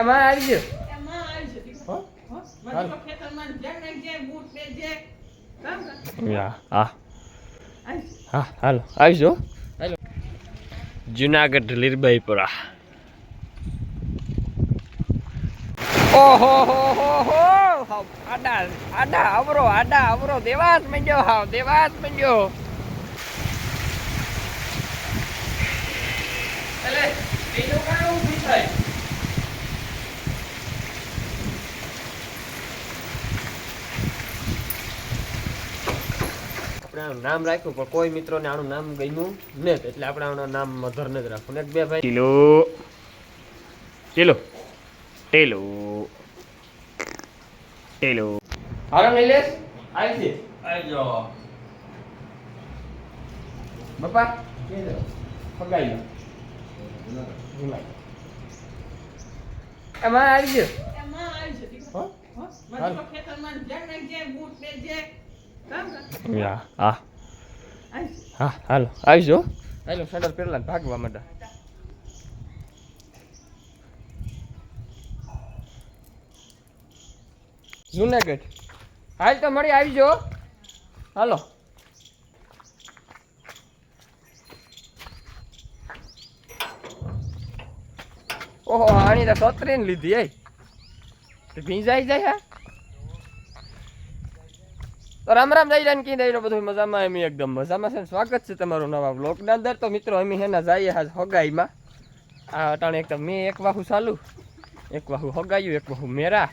એમાં આવી ગયો એમાં આવી છે હો? હો? હાલ. મારી તો ખેતરમાં જ્યાં ને જ્યાં બૂટ પહેરજે. કામ કર. હા હા આવી છે. હા હાલો જુનાગઢ લીરબાઈપુરા ઓહો હો હો હો આડા આડા અવરો આડા અવરો દેવાસ મંડ્યો હાવ દેવાસ મંડ્યો એટલે એનું કાં ઊભી થાય આનું નામ રાખ્યું પણ કોઈ મિત્રોને આનું નામ ગમ્યું ને એટલે આપણે આનું નામ મધર જ રાખવું. ને એક બે ભાઈ. ટીલો ટીલો ટેલો. ટેલો. હારો નિલેશ આવી છે? આવી જાઓ બાપા પગાઈ એમાં આવી ગયો એમાં આવી ગયો હા? હા? મને મારી તો ખેતરમાં જ્યાં ને જ્યાં બૂટ. કામ કર. હા. હા હાલો. આવીશું. હાલો સેન્ડલ પહેરલા ભાગવા માંડ્યા જુનાગઢ. હાલ તો મળી આવી જો હાલો. ઓહો આની તો સતરીને લીધી એ ભીંજાઈ જાય હા. તો રામ રામ જઈ ને કીધા એનો બધું મજામાં એમ એકદમ મજામાં છે સ્વાગત છે તમારું નવા બ્લોગના અંદર. તો મિત્રો અમે હેના જઈએ હાજ હગાઈમાં. આ અટાણે એક તો મેં એક વાહુ ચાલુ. એક વાહુ હગાયું એક વાહુ મેરા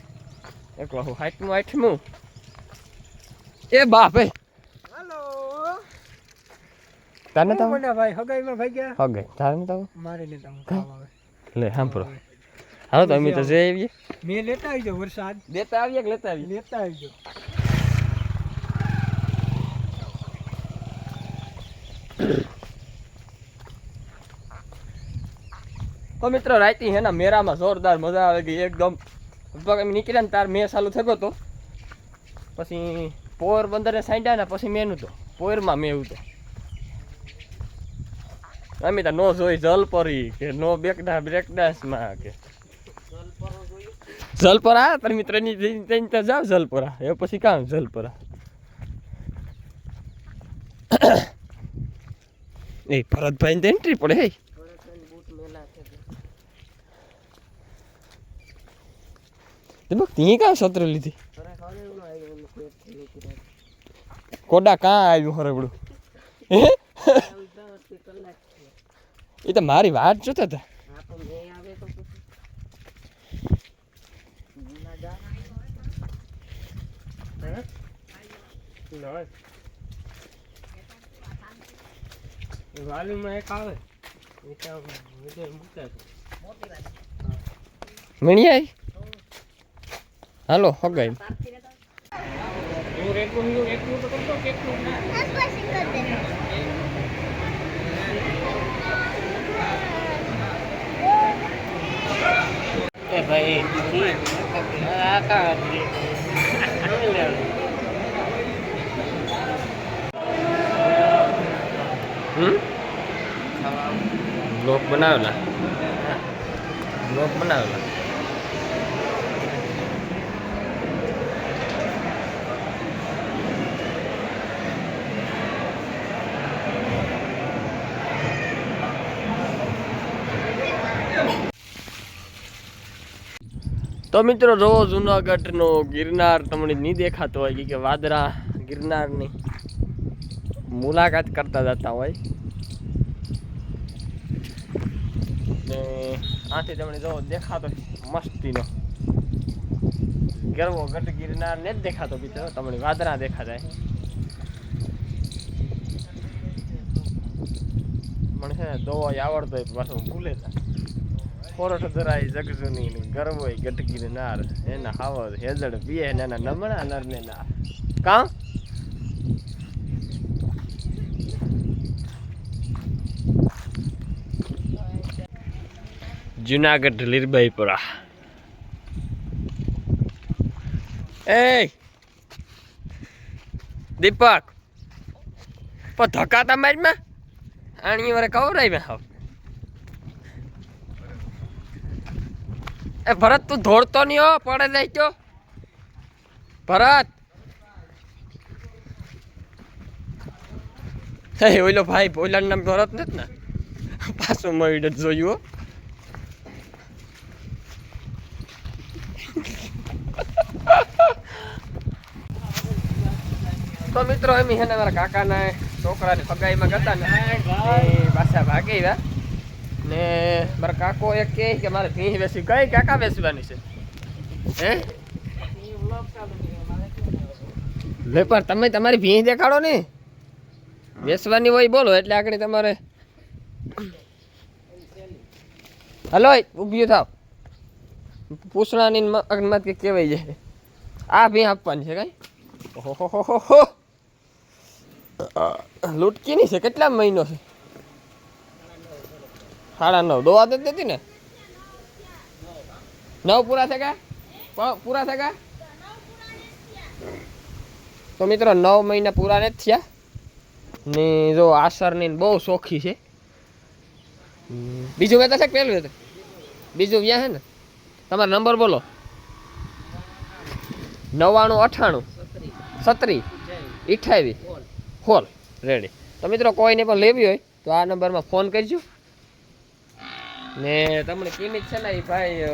એક વાહુ હાથમું આઠમું એ બા ભાઈ તને તો ભાઈ હગાઈમાં ભાઈ ગયા હગાઈ. તારે તો મારે લેતા હું લે સાંભળો. હાલો તો અમે તો જઈ આવીએ. મેં લેતા આવજો વરસાદ. દેતા આવીએ કે લેતા આવીએ? લેતા આવજો. તો મિત્રો રાતી હેના મેરામાં જોરદાર મજા આવે ગઈ એકદમ. એમ નીકળ્યા ને તાર મેં ચાલુ થયો તો. પછી પોર બંદરે સાંડ્યા ને પછી મેનું તો પોરમાં મેં તો અમે તો નો જોઈ જલપરી કે નો બેકડા બ્રેકડાન્સમાં કે. જલપરા? તાર મિત્રની જઈને ત્યાં જાવ જલપરા. એ પછી કામ જલપરા? એ ભરતભાઈ ને એન્ટ્રી પડે, હે. બક તી કાં સત્ર લીધી? કોડા કાં આવ્યું હરબડું એ તો મારી વાત જોતા હતા. વાલીમાં એક આવે. એ તો બધે મૂકે છે. મણી આવી હાલો હું એ ભાઈ આ કા હમ બ્લોક બનાવેલા? બ્લોક બનાવેલા? તો મિત્રો જો જુનાગઢનો ગિરનાર તમને નહીં દેખાતો હોય કે વાદરા ગિરનારની મુલાકાત કરતા જતા હોય. ને આથી તમને જો દેખાતો મસ્તીનો. ગરવો ગટ ગિરનાર ને જ દેખાતો મિત્રો તમને વાદરા દેખાતા મને છે ને દવા આવડતો હોય, પાછો ભૂલે તા કોરઠ ધરાય જગજુની ગરવો ગટ ગિરનાર એના હાવર હેજડ પીએ ને એના નમણા નર ને ના. કાં? જુનાગઢ લીરબાઈપુરા. એ દીપક! પણ ધક્કા તમારી માં? આણી વરે કવરાઈ માં હાવ. એ ભરત, તું ધોડતો નહીં હો, પડે જાય તો. ભરત! હે, ઓલો ભાઈ ઓલાનું નામ ભરત નથી ને? પાછું મળીને જ જોયું તો મિત્રો એમ હે ને મારા કાકાના છોકરાની ફગાઈમાં ગયા ને એ પાછા ભાગી ગયા. ને મારા કાકો એક કહે કે મારે ભીંહ વેસી કઈ કાકા વેસવાની છે? હે? લે, પણ તમે તમારી ભીંહ દેખાડો ને. વેસવાની હોય બોલો, એટલે આગળ તમારે. હલો, ઊભી થાવ. પૂછણાની મત કે કહેવાય જાય આ ભીંહ આપવાની છે કઈ? ઓહો લૂટકીની છે? કેટલા મહિનો છે? સાડા નવ. દવા જ દેતી ને? નવ પૂરા થઈ ગયા પૂરા થઈ ગયા તો મિત્રો, નવ મહિના પૂરા નથી થયા. ને જો આસરની બહુ શોખી છે. બીજું વેતા છે કે પહેલું વેતા બીજું વ્યા છે ને? તમારો નંબર બોલો. નવ્વાણું અઠાણું. સત્રી અઠાવીસ હોલ રેડી તો મિત્રો કોઈને પણ લેવી હોય, તો આ નંબરમાં ફોન કરજો. ને તમને કિંમત છે ને એ ભાઈ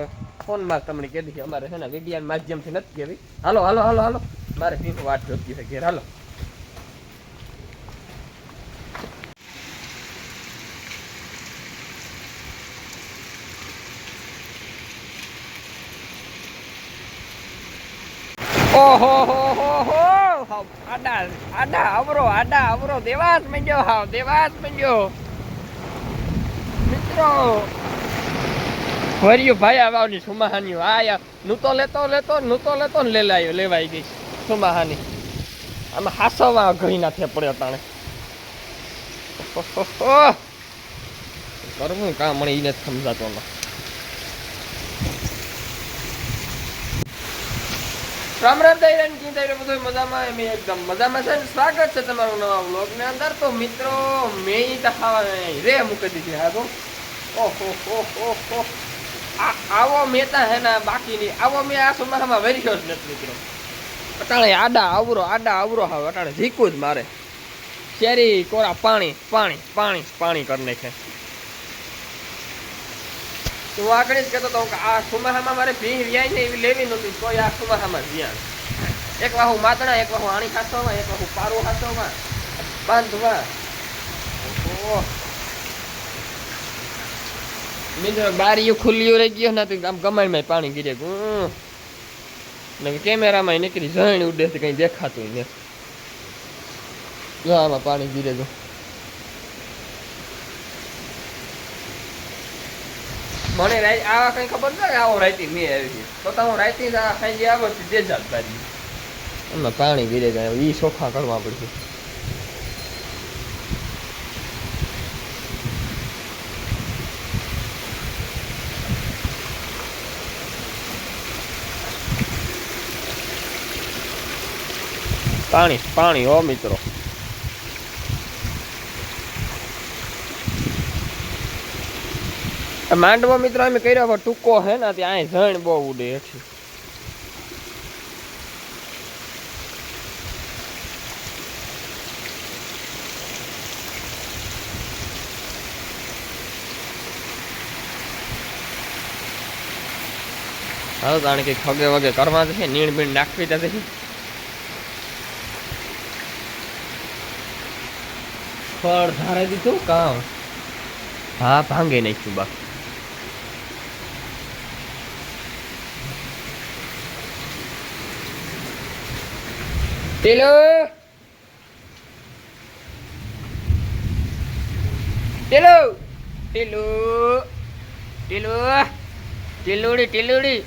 ફોનમાં તમને કીધી અમારે છે ને વિડિયાના માધ્યમથી નથી કહેવી હાલો હાલો હાલો હાલો. મારે ભીનું વાત જોતી છે ઘેર. હાલો. ઓહો, હો આડા આડા અવરો આડા અવરો. દેવાસ મંજો હાવ દેવાસ મંજો મિત્રો, વર્યું ભાઈ આવવાની સુમાહાની. આયા હું તો લેતો લેતો હું તો લેતો ને લેલાયો લેવાઈ ગઈ સુમાહાની. આમ હાસવા ઘણી ના થે પડ્યો તાણે. કરવું કામ, મને એને સમજાતો ન. રામ રામ દૈરાન કી દૈરો બધું મજામાં? એમ એકદમ મજામાં છે ને? સ્વાગત છે તમારું નવા બ્લોગની અંદર. તો મિત્રો, મેં તો ખાવા રે મૂકી દીધી હા. તો ઓહો, હો હો આવો મેતા હે ને બાકી નહીં આવો મેં આ સુમાહામાં વર્યો જ નથી મિત્રો. અટાણે આડા આવરો આડા આવરો હવે, અટાણે ઝીકું જ મારે. શેરી કોરા પાણી પાણી પાણી પાણી કરી નાખે. તો હું આગળ જ કહેતો હતો કે આ સુમાહામાં મારે ભીહ વ્યાય ને એવી લેવી નહોતી, તોય આ સુમાહામાં વ્યાય. એક વાહુ માતણા, એક વાહુ આણી ખાસવામાં એક વાહુ પારું ખાસવામાં બાંધવા. મિત્રો, બારીઓ ખુલ્લીઓ રહી ગયો ને આમ કમાણીમાં પાણી ગીરે. ને કેમેરામાં નીકળી જણ ઉડે કંઈ દેખાતું ને જો આમાં પાણી ગીરે જો. મને રાઈ આવા કઈ ખબર ન કે આવો રાઈતી મેં આવી છે તો તો હું રાઈતી ખાઈ આવો તે જાત તારી એમાં પાણી ગીરે જાય ઈ ચોખા કરવા પડશે. પાણી પાણી ઓ મિત્રો. માંડવો મિત્રો અમે કર્યો પણ ટૂંકો હે ને ત્યાં જણ બહુ ઉડે છે હાલ કારણ કે ખગે વગે કરવા જશે નીણ બીણ નાખવી જશે. ફળ ધારે દીધું કામ? હા ભાંગે નાખ્યું બા ટીલો ટીલો ટીલો ટીલો ટીલુડી ટીલુડી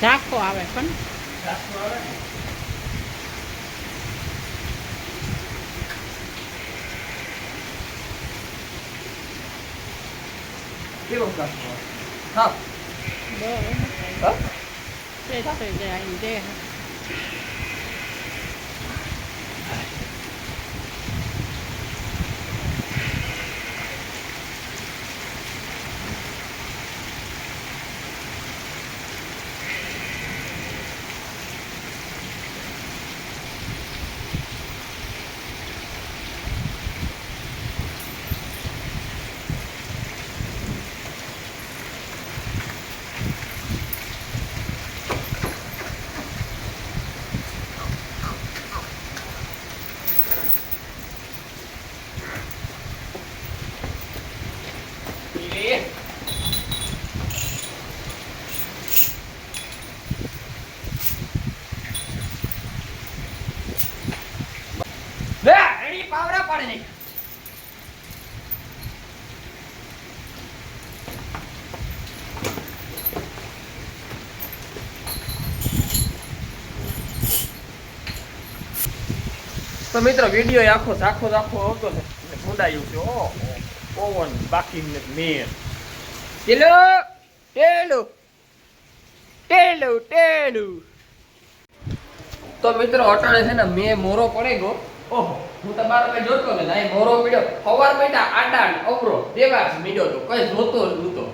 ઢાકો આવે પણ કેવો કાકો હા બરાબર હા તે થઈ જાય તો મિત્રો વીડિયો આખો આખો આખો આવતો ને. એટલે ભૂંડાયું છે ઓ પવન બાકી ને મેર. ટેલો ટેલો ટેલો ટેલો તો મિત્રો અટાણે છે ને મેં મોરો પડે ગયો. ઓહો હું તમારો કઈ જોતો ને નાઈ મોરો પડ્યો. સવાર બેટા આડા અવરો દેવા જ મીડ્યો તો કઈ જોતો જ નહોતો.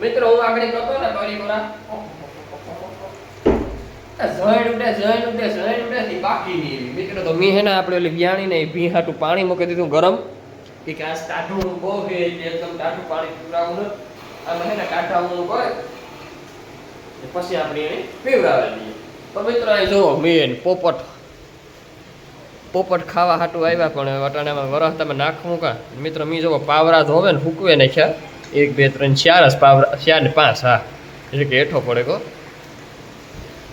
મિત્રો હું આગળ કરતો ને બારી મોરા ઝણ ઉડે ઝણ ઉડે ઝણ ઉડે થી બાકી નહીં એવી. મિત્રો તો મેં હે ને આપણે ઓલી વ્યાણી ને ભી હાટું પાણી મૂકી દીધું ગરમ. કે કે આ ટાઢું બહુ છે એકદમ ટાઢું પાણી પીવડાવવું ને. આમાં હે ને કાઢાવું કરે પછી આપણે એને પીવડાવી તો મિત્રો અહીં જુઓ મેન પોપટ. પોપટ ખાવા હાટું આવ્યા પણ વટાણામાં વરસ તમે નાખવું કા? મિત્રો મી જુઓ પાવરા ધોવે ને ફૂકવે નાખ્યા એક બે ત્રણ ચાર જ પાવરા ચાર ને પાંચ હા. એટલે કે હેઠો પડે કો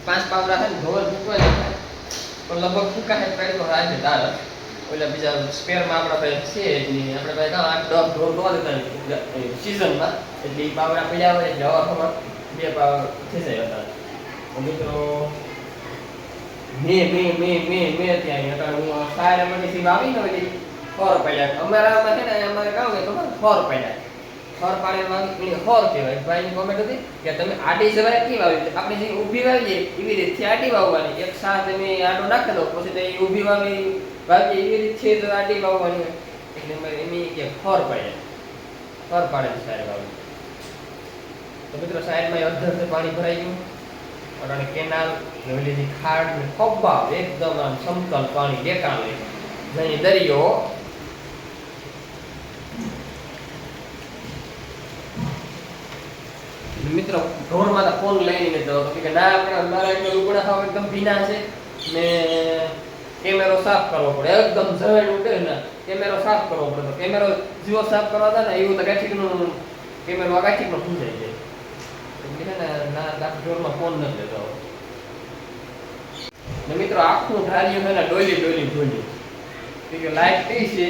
પાંચ પાવડા છે ને ને ફૂકવે પણ લગભગ ફૂકા છે પેડો રાજે તાર એટલે બીજા સ્પેરમાં આપણા પાસે છે એટલે આપણે પાસે કાં આઠ દસ ઢોર ધોવા દેતા સિઝનમાં એટલે એ પાવડા પડ્યા હોય એટલે હવા બે પાવડા થઈ જાય હતા. મિત્રો, મે મે મે મે, મેં ત્યાં હતા. હું સારા મને આવી ને એટલે ફોર પડ્યા. અમારામાં છે ને, અમારે ગામ કે ખબર? ફોર પડ્યા. ખોર પાણી માંગી એને ખોર કહેવાય. ભાઈની કોમેન્ટ હતી કે તમે આડી સવારે કેવી વાવી? આપણે જે ઊભી વાવીએ, એવી રીતે આડી વાવવાની. એક સાથ તમે આડો નાખી દો, પછી તે ઊભી વાવી, વાવીએ, એવી રીતે છે તો આડી વાવવાની એટલે એમ કે ખોર પાડે. ખોર પાડે સારી વાવી તો મિત્રો સાઈડમાં અડધર પાણી ભરાઈ ગયું. અને કેનાલ ને ખાડ ને ખબ્બા એકદમ આમ સમતલ પાણી દેખાડે જઈ દરિયો મિત્રો ઢોરમાં ફોન લઈને જતો કે ના આપણે મારા એટલે લુગડા સાવ એકદમ ભીના છે. ને કેમેરો સાફ કરવો પડે. એકદમ ઝવેડ ઉઠે ને કેમેરો સાફ કરવો પડે. તો કેમેરો જીવો સાફ કરવા હતા ને, એવું તો ગાઠીકનું કેમેરો આ ગાઠીકમાં ફૂંજાઈ જાય. ને, ના ઢોરમાં ફોન ને મિત્રો, આખું ધાર્યું છે ને, ડોલી ડોલી ડોલી. કે લાઈટ થઈ છે,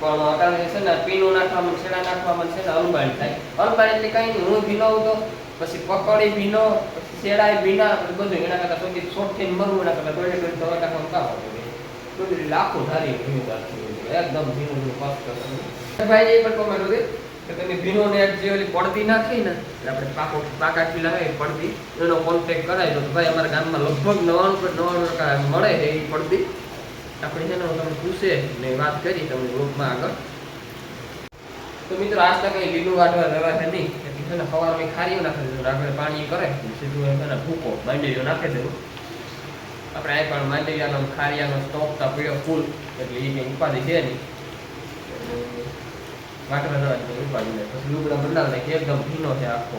પણ અટાણે છે ને પીનું નાખવામાં છેડા નાખવામાં છે ને, અલબાણ થાય. અલબાણ એટલે કઈ હું ભીનો તો પછી પકોડી, ભીનો, પછી શેડાય ભીના બધું એના કરતા તો શોર્ટ થઈને મરવું, એના કરતા ડોલી ડોલી દવા નાખવાનું કામ હોય. ડોલી લાખો ધારી ભીનું રાખી એકદમ ભીનું ભીનું ફાસ્ટ ભાઈ, એ પણ કોમેન્ટ હતી કે તમે ભીનો ને જે ઓલી પડતી નાખી ને આપણે પાકો, પાકા ખીલા હોય પડતી એનો કોન્ટેક્ટ કરાવી તો ભાઈ, અમારા ગામમાં લગભગ નવાણું નવાણું મળે છે એ પડતી આપણે છે ને, હું તમને પૂછે ને વાત કરી તમને ગ્રુપમાં આગળ. તો મિત્રો, આજ તક લીલું વાટવા રવા છે નહીં. એટલે સવારમાં ખારીઓ નાખી દેવું આગળ પાણી કરે સીધું એમ છે ને ભૂકો, માંડવીઓ નાખી દેવું આપણે આ પણ માંડવીયાનો ખારિયાનો સ્ટોક તો પીળો ફૂલ એટલે એ કંઈ ઉપાધિ છે નહીં. વાટવા રવા ઉપાધિ નહીં પછી લુગડા બદલાવ કે એકદમ ભીનો છે આખો.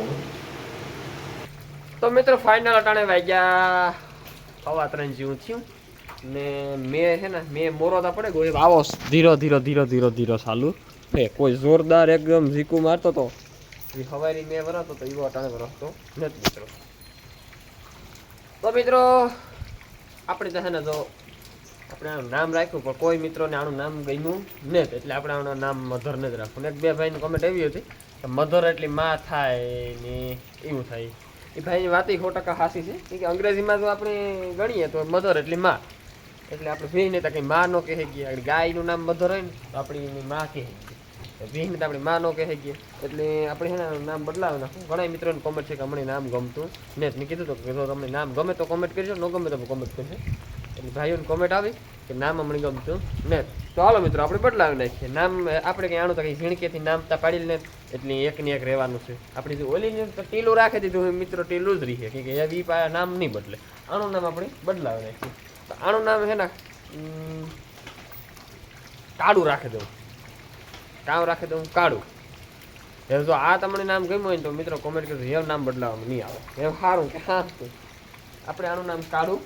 તો મિત્રો ફાઇનલ અટાણે વાગ્યા હવા ત્રણ જેવું થયું. ને મેં છે ને, મેં મોરો તા પડે ગયો આવો ધીરો ધીરો ધીરો ધીરો ધીરો ચાલુ. કોઈ જોરદાર એકદમ ઝીકું મારતો તો. એ હવારી મેં વરાતો તો એવો અટાણે વરસતો નથી મિત્રો. તો મિત્રો આપણે તો ને જો આપણે આનું નામ રાખ્યું પણ કોઈ મિત્રોને આનું નામ ગમ્યું નથી. એટલે આપણે આનું નામ મધર જ રાખવું. ને એક બે ભાઈની કોમેન્ટ એવી હતી કે મધર એટલી માં થાય ને એવું થાય. એ ભાઈની વાત સો ટકા હાસી છે. કે અંગ્રેજીમાં જો આપણે ગણીએ તો મધર એટલે માં. એટલે આપણે ભાઈને તો કંઈ માં નો કહે ગયા ગાયનું નામ મધર હોય ને તો આપણી એની માં કહે. વિહીને આપણી માં નો કહે ગઈ એટલે આપણે છે નામ બદલાવે નાખું ઘણા મિત્રોને કોમેન્ટ છે કે અમને નામ ગમતું. ને મેં કીધું તો કે તમને નામ ગમે તો કોમેન્ટ કરજો, ન ગમે તો કોમેન્ટ કરજો. એટલે ભાઈઓને કોમેન્ટ આવી કે નામ અમને ગમતું. ને હાલો મિત્રો, આપણે બદલાવી નાખીએ. નામ, આપણે કંઈ આણું તો કંઈ ઝીણકેથી નામ તા પાડી લે એટલે એકની એક રહેવાનું છે. આપણી જો ઓલી તો ટીલું રાખી દીધું મિત્રો, ટીલું જ રહીએ કે પા નામ નહીં બદલે. આનું નામ આપણે બદલાવી નાખીએ. આનું નામ છે ને કાળું રાખી દઉં. કામ રાખી દઉં કાઢું. એમ જો આ તમને નામ ગમ્યું હોય ને તો મિત્રો કોમેન્ટ કરજો. એમ નામ બદલાવવાનું નહીં આવે. એમ સારું કે હા આપણે આનું નામ કાઢું,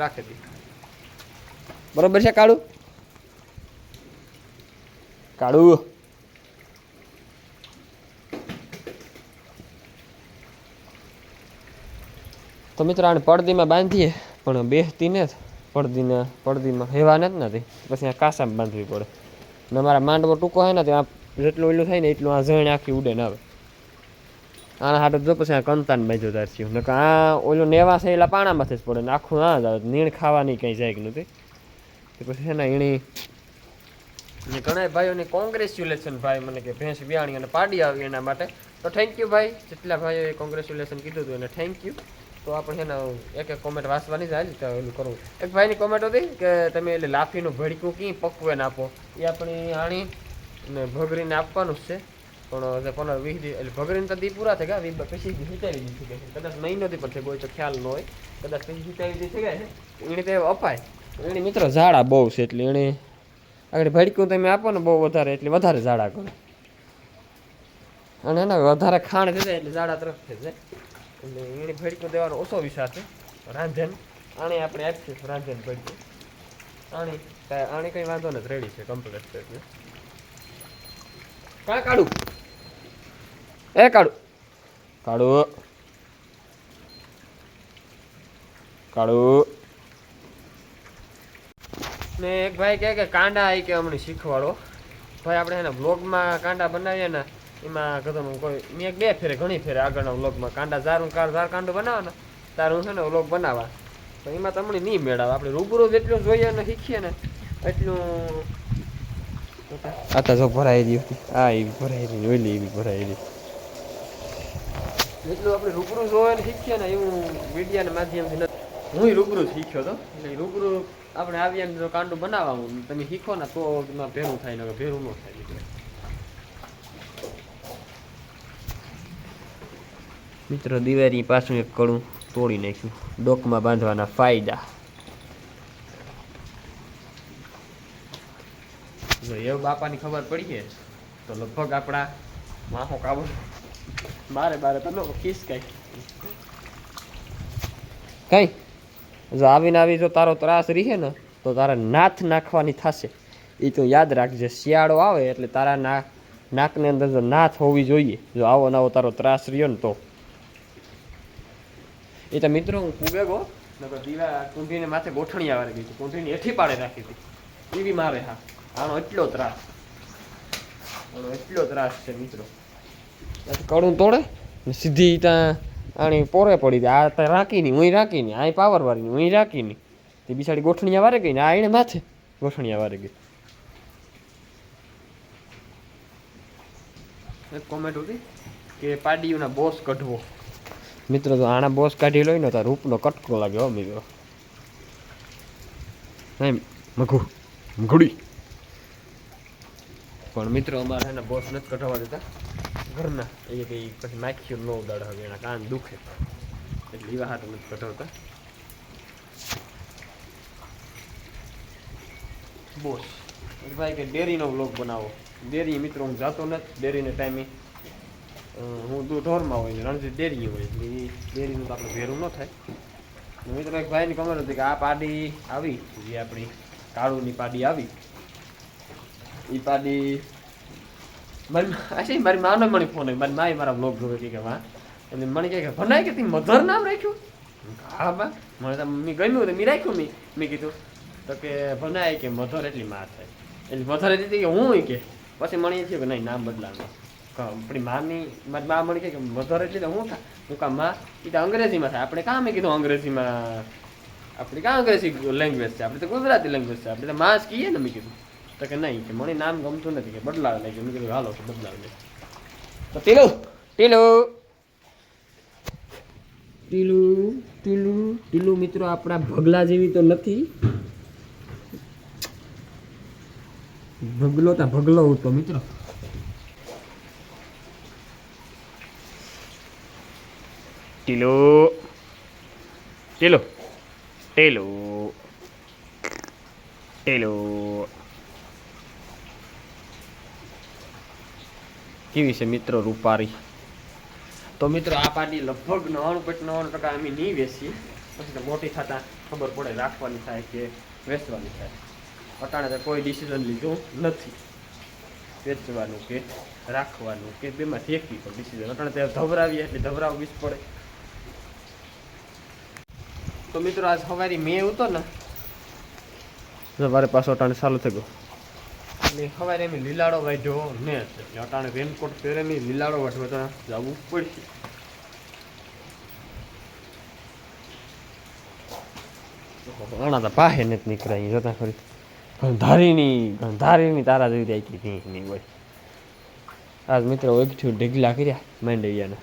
રાખી દઈએ. બરોબર છે કાળું કાળું તો મિત્રો આને પડદીમાં બાંધીએ, પણ બેસતી ને પડદીને પડદીમાં હેવા ને જ નથી. પછી આ કાસામાં બાંધવી પડે. ને અમારા માંડવો ટૂંકો હોય ને ત્યાં જેટલું ઓલું થાય ને એટલું આ ઝણ આખી ઉડે ને આવે આના હાટું જો પછી આ કંતાન બાજુ થયું. ને આ ઓલું નેવા છે એલા પાણામાંથી જ પડે ને આખું આ જ આવે. નીણ ખાવાની કંઈ જાય કે નથી. તે પછી છે ને એની ને ઘણા ભાઈઓને કોંગ્રેચ્યુલેશન ભાઈ મને કે ભેંસ વ્યાણી અને પાડી આવી એના માટે. તો થેન્ક યુ ભાઈ. જેટલા ભાઈઓએ કોંગ્રેચ્યુલેશન કીધું હતું એને થેન્ક યુ તો આપણે છે ને એક એક કોમેન્ટ વાંચવાની જ હાલી તો એનું કરવું એક ભાઈની કોમેન્ટ હતી કે તમે એટલે લાફીનું ભડકું કંઈ પકવે ને આપો. એ આપણી આણી ને ભગરીને આપવાનું જ છે. પણ જે પંદર વીસ દિવસ એટલે ભગરીને તો દી પૂરા થઈ ગયા પછી જીતાવી દીધી છે. કદાચ મહિનોથી પણ થઈ ગયો તો ખ્યાલ ન હોય. કદાચ પછી જીતાવી દીધી ગયા છે. એની તે અપાય. એની મિત્રો ઝાડા બહુ છે એટલે એણે આગળ ભડકું તમે આપો ને બહુ વધારે, એટલે વધારે ઝાડા કરો. અને એના વધારે ખાણ થઈ જાય એટલે ઝાડા તરફ થઈ એટલે એની ભડકું દેવાનો ઓછો વિશ્વાસ છે. રાંધન આણે આપણે આપીશું રાંધન ભડકું આણી આણે કંઈ વાંધો નથી રેડી છે કમ્પ્લીટ છે એટલે. કાં કાઢું? એ કાઢું. કાઢું. કાઢું. ને એક ભાઈ કહે કે કાંડા આવી કે અમને શીખવાડો. ભાઈ આપણે એના બ્લોગમાં કાંડા બનાવીએ ને એમાં કદમ કોઈ મેં એક બે ફેરે ઘણી ફેરે આગળના વ્લોગમાં કાંડા ઝારું કાર ઝાર કાંડો બનાવે ને તારું હું છે ને વ્લોગ બનાવવા. તો એમાં તમને નહીં મેળાવે. આપણે રૂબરૂ જેટલું જોઈએ ને શીખીએ ને એટલું આ તો જો ભરાયેલી હતી આ એવી ભરાયેલી ઓલી એવી ભરાયેલી જેટલું આપણે રૂબરૂ જોઈએ ને શીખીએ ને એવું મીડિયાના માધ્યમથી નથી. હું રૂબરૂ શીખ્યો હતો એટલે રૂબરૂ આપણે આવીએ ને કાંડું બનાવવાનું તમે શીખો ને તો એમાં ભેરું થાય ને ભેરું ન થાય. મિત્રો દિવાળી પાછું એક કડું તોડી નાખ્યું. ડોકમાં બાંધવાના ફાયદા. જો એવું બાપાની ખબર પડી છે તો લગભગ આપણા માહો કાબુ મારે બારે તમે ખીસ કઈ કઈ? જો આવીને આવી જો તારો ત્રાસ રહે ને તો તારા નાથ નાખવાની થશે. એ તો યાદ રાખજે શિયાળો આવે એટલે તારા નાક નાકની અંદર જો નાથ હોવી જોઈએ. જો આવો નવો તારો ત્રાસ રહ્યો ને તો. એ તો મિત્રો હું કુબે ગો નકર દીવા કુંઢીને માથે ગોઠણિયા વાળી ગઈ હતી. કુંઢીની હેઠી પાડે રાખી હતી. એવી મારે હા. આનો એટલો ત્રાસ. આનો એટલો ત્રાસ છે મિત્રો. કડું તોડે, ને સીધી ત્યાં આણી પોરે પડી દે આ ત્યાં નહીં હું રાખી નહીં. આ પાવર વાળી નહીં હું નહીં. તે બિસાડી ગોઠણીયા વારે ગઈ ને આ એને માથે ગોઠણિયા વારે ગઈ. એક કોમેન્ટ હતી કે પાડીઓના બોસ કઢવો. મિત્રો તો આના બોસ કાઢી લો ને તો રૂપનો કટકો લાગે હો, મિત્રો. નહીં મઘુ, મઘુડી. પણ મિત્રો અમારે એના બોસ નથી કઢાવવા દેતા. ઘરના. એ કંઈ પછી માખ્યું ન ઉડાડે હવે એના કાન દુખે. એટલે એવા હાથ નથી કઢાવતા. બોસ ભાઈ કે ડેરીનો વ્લોગ બનાવો. ડેરી મિત્રો હું જાતો નથી, ડેરીને ટાઈમે હું દૂર ઢોરમાં હોય ને રણજીત ડેરી હોય, એટલે એ ડેરીનું તો આપણે ભેરું ન થાય. મિત્રો એક ભાઈની કમેન્ટ હતી કે આ પાડી આવી, જે આપણી કાળુની પાડી આવી. એ પાડી મારી આશી મારી માનો મને ફોન આવ્યો મારી માએ મારા બ્લોગ જોવે કે વાહ. એટલે મને કહે કે ભનાય કે તી, મધર નામ રાખ્યું? મેં હા, બા. મને તો મમ્મી ગમ્યું તો મેં રાખ્યું મેં. મેં કીધું, તો કે ભનાય કે મધર એટલી માં થાય. એટલે મધર એટલી કે હું કે. પછી મને એ થયું કે, નહીં, નામ બદલાવાનું. ક- આપણી માની મારી મા મળી કે મધર એટલે હું થા હું કા મા? એ અંગ્રેજીમાં થાય. આપણે કાં મેં કીધું અંગ્રેજીમાં. આપણી કાં અંગ્રેજી લેંગ્વેજ છે? આપણે તો ગુજરાતી લેંગ્વેજ છે. આપણે તો માં કહીએ ને મેં કીધું. તો કે નહીં, કે મને નામ ગમતું નથી, કે બદલાવ લઈ ગયું મેં કીધું, હાલો બદલાવ લઈ તો ટીલું ટીલું. ટીલું ટીલું ટીલું મિત્રો, આપણા ભગલા જેવી તો નથી. ભગલો તા ભગલો હતો, મિત્રો. ટીલો. ટેલો. ટેલો. ટેલો. કેવી છે મિત્રો રૂપારી? તો મિત્રો આ પાર્ટી લગભગ નવ્વાણું પોઈન્ટ નવ્વાણું ટકા અમે નહીં વેચીએ. પછી મોટી થતા ખબર પડે રાખવાની થાય કે વેચવાની થાય. અટાણે તો કોઈ ડિસિઝન લીધું નથી. વેચવાનું કે રાખવાનું કે બેમાંથી એક પણ ડિસિઝન અટાણે ત્યાં ધવરાવીએ એટલે ધવરાવવી જ પડે. તો મિત્રો આજ સવારે મેં ઉતો ને સવારે પાછો અટાણે ચાલુ થઈ ગયો. એટલે સવારે એમ લીલાડો વાઢ્યો ને અટાણે રેનકોટ પહેરે નહીં લીલાડો વાઢવો તો જવું પડશે. ઘણા તો પાસે નથી નીકળાય જોતા ખરી. ગંધારીની ગંધારીની તારા જોઈ જાય હતી નહીં નહીં હોય. આજ મિત્રો એકઠું ઢીગલા કર્યા માંડવિયાના.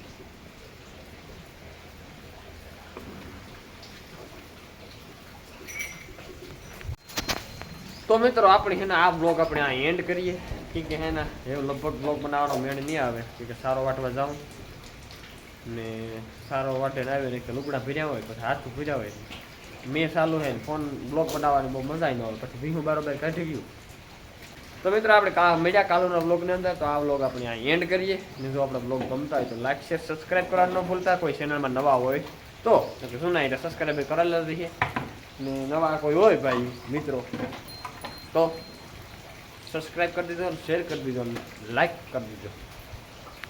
તો મિત્રો, આપણે ને આ બ્લોગ આપણે આ એન્ડ કરીએ. કે હે ને એવો લગભગ બ્લોગ બનાવવાનો મેળ નહીં આવે. કે સારો વાટવા જાઉં. ને સારો વાટે આવે ને કે લુગડા ભીર્યા હોય, પછી હાથ ભીર્યા હોય. મેં ચાલુ હે ફોન બ્લોગ બનાવવાની બહુ મજા ન આવે. પછી ભીનું બરોબર કાઢી ગયું. તો મિત્રો, આપણે કા મળ્યા કાલુના બ્લોગની અંદર, તો આ બ્લોગ આપણે આ એન્ડ કરીએ. ને જો આપણે બ્લોગ ગમતા હોય તો લાઈક શેર સબસ્ક્રાઈબ કરવાનું ન ભૂલતા. કોઈ ચેનલમાં નવા હોય તો શું ના, એટલે સબસ્ક્રાઈબ કરેલા રહીએ. ને નવા કોઈ હોય ભાઈ, મિત્રો તો સબસ્ક્રાઈબ કરી દીધો શેર કરી દીધો લાઈક કરી દીધો.